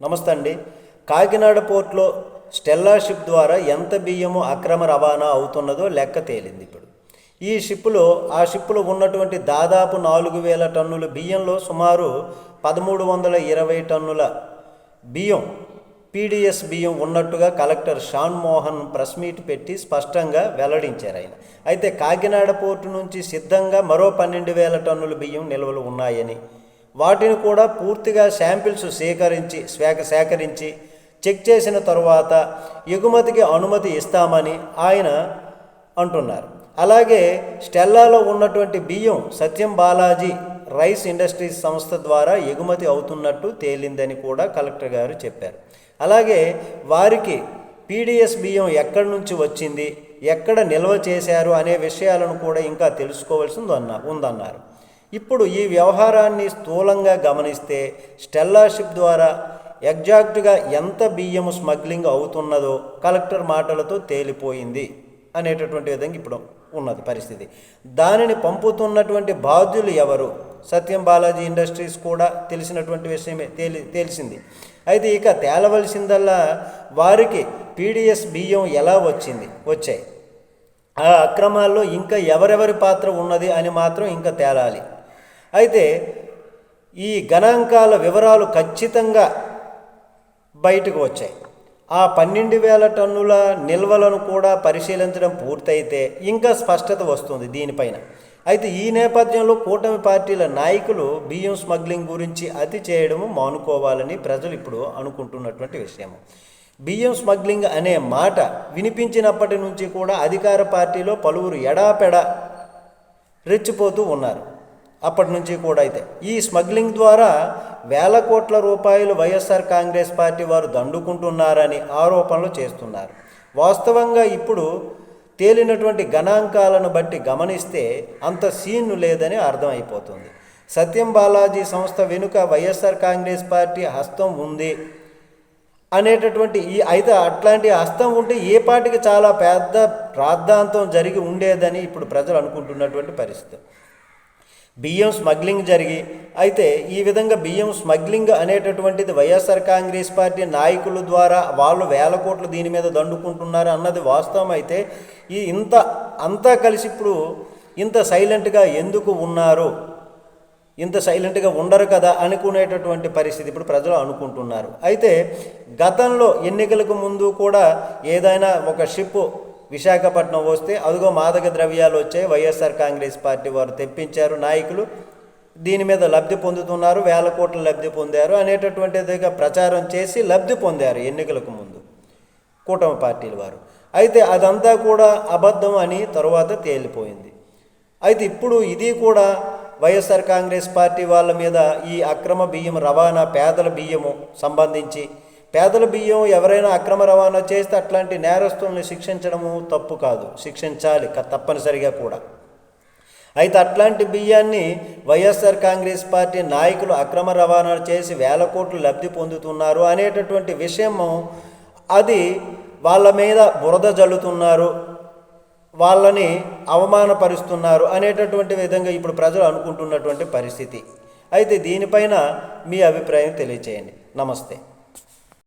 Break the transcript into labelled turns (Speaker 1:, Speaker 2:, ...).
Speaker 1: నమస్తే అండి. Kakinada పోర్ట్లో Stella ship ద్వారా ఎంత బియ్యము అక్రమ రవాణా అవుతున్నదో లెక్క తేలింది ఇప్పుడు. ఈ షిప్పులో ఆ షిప్పులో ఉన్నటువంటి దాదాపు నాలుగు వేల టన్నుల బియ్యంలో సుమారు పదమూడు వందల ఇరవై టన్నుల బియ్యం పీడిఎస్ బియ్యం ఉన్నట్టుగా collector Shan Mohan press meet పెట్టి స్పష్టంగా వెల్లడించారు ఆయన. అయితే కాకినాడ పోర్టు నుంచి సిద్ధంగా మరో పన్నెండు వేల టన్నుల బియ్యం నిల్వలు ఉన్నాయని వాటిని కూడా పూర్తిగా శాంపిల్స్ సేకరించి స్వేక సేకరించి చెక్ చేసిన తరువాత ఎగుమతికి అనుమతి ఇస్తామని ఆయన అంటున్నారు. అలాగే స్టెల్లాలో ఉన్నటువంటి బియ్యం సత్యం బాలాజీ రైస్ ఇండస్ట్రీస్ సంస్థ ద్వారా ఎగుమతి అవుతున్నట్టు తేలిందని కూడా కలెక్టర్ గారు చెప్పారు. అలాగే వారికి పీడిఎస్ బియ్యం ఎక్కడి నుంచి వచ్చింది ఎక్కడ నిల్వ చేశారు అనే విషయాలను కూడా ఇంకా తెలుసుకోవాల్సింది అన్న ఉందన్నారు. ఇప్పుడు ఈ వ్యవహారాన్ని స్థూలంగా గమనిస్తే స్టెల్లాషిప్ ద్వారా ఎగ్జాక్ట్గా ఎంత బియ్యం స్మగ్లింగ్ అవుతున్నదో కలెక్టర్ మాటలతో తేలిపోయింది అనేటటువంటి విధంగా ఇప్పుడు ఉన్నది పరిస్థితి. దానిని పంపుతున్నటువంటి బాధ్యులు ఎవరు? సత్యం బాలాజీ ఇండస్ట్రీస్ కూడా తెలిసినటువంటి విషయమే తేలి తెలిసింది. అయితే ఇక తేలవలసిందల్లా వారికి పీడిఎస్ బియ్యం ఎలా వచ్చింది? వచ్చాయి. ఆ అక్రమాల్లో ఇంకా ఎవరెవరి పాత్ర ఉన్నది అని మాత్రం ఇంకా తేలాలి. అయితే ఈ గణాంకాల వివరాలు ఖచ్చితంగా బయటకు వచ్చాయి. ఆ పన్నెండు వేల టన్నుల నిల్వలను కూడా పరిశీలించడం పూర్తయితే ఇంకా స్పష్టత వస్తుంది దీనిపైన. అయితే ఈ నేపథ్యంలో కూటమి పార్టీల నాయకులు బియ్యం స్మగ్లింగ్ గురించి అతి చేయడము మానుకోవాలని ప్రజలు ఇప్పుడు అనుకుంటున్నటువంటి విషయం బియ్యం స్మగ్లింగ్ అనే మాట వినిపించినప్పటి నుంచి కూడా అధికార పార్టీలో పలువురు ఎడాపెడా రెచ్చిపోతూ ఉన్నారు. అప్పటి నుంచి కూడా అయితే. ఈ స్మగ్లింగ్ ద్వారా వేల కోట్ల రూపాయలు వైఎస్ఆర్ కాంగ్రెస్ పార్టీ వారు దండుకుంటున్నారని ఆరోపణలు చేస్తున్నారు. వాస్తవంగా ఇప్పుడు తేలినటువంటి గణాంకాలను బట్టి గమనిస్తే అంత సీన్ లేదని అర్థమైపోతుంది. సత్యం బాలాజీ సంస్థ వెనుక వైఎస్ఆర్ కాంగ్రెస్ పార్టీ హస్తం ఉంది అనేటటువంటి ఈ అయితే అట్లాంటి హస్తం ఉంటే ఏ పార్టీకి చాలా పెద్ద ప్రార్థాంతం జరిగి ఉండేదని ఇప్పుడు ప్రజలు అనుకుంటున్నటువంటి పరిస్థితి. బియ్యం స్మగ్లింగ్ జరిగి అయితే ఈ విధంగా బియ్యం స్మగ్లింగ్ అనేటటువంటిది వైఎస్ఆర్ కాంగ్రెస్ పార్టీ నాయకుల ద్వారా వాళ్ళు వేల కోట్లు దీని మీద దండుకుంటున్నారు అన్నది వాస్తవం అయితే ఈ ఇంత అంతా కలిసి ఇప్పుడు ఇంత సైలెంట్గా ఎందుకు ఉన్నారు? ఇంత సైలెంట్గా ఉండరు కదా అనుకునేటటువంటి పరిస్థితి ఇప్పుడు ప్రజలు అనుకుంటున్నారు. అయితే గతంలో ఎన్నికలకు ముందు కూడా ఏదైనా ఒక షిప్ విశాఖపట్నం వస్తే అదిగో మాదక ద్రవ్యాలు వచ్చాయి. వైఎస్ఆర్ కాంగ్రెస్ పార్టీ వారు తెప్పించారు నాయకులు. దీని మీద లబ్ధి పొందుతున్నారు. వేల కోట్ల లబ్ధి పొందారు. అనేటటువంటిదిగా ప్రచారం చేసి లబ్ధి పొందారు ఎన్నికలకు ముందు కూటమి పార్టీల వారు. అయితే అదంతా కూడా అబద్ధం అని తరువాత తేలిపోయింది. అయితే ఇప్పుడు ఇది కూడా వైఎస్ఆర్ కాంగ్రెస్ పార్టీ వాళ్ళ మీద ఈ అక్రమ బియ్యం రవాణా పేదల బియ్యము సంబంధించి పేదల బియ్యం ఎవరైనా అక్రమ రవాణా చేస్తే అట్లాంటి నేరస్తుల్ని శిక్షించడము తప్పు కాదు. శిక్షించాలి తప్పనిసరిగా కూడా. అయితే అట్లాంటి బియ్యాన్ని వైఎస్ఆర్ కాంగ్రెస్ పార్టీ నాయకులు అక్రమ రవాణా చేసి వేల కోట్లు లబ్ధి పొందుతున్నారు అనేటటువంటి విషయము అది వాళ్ళ మీద బురద జల్లుతున్నారు. వాళ్ళని అవమానపరుస్తున్నారు అనేటటువంటి విధంగా ఇప్పుడు ప్రజలు అనుకుంటున్నటువంటి పరిస్థితి. అయితే దీనిపైన మీ అభిప్రాయం తెలియచేయండి. నమస్తే.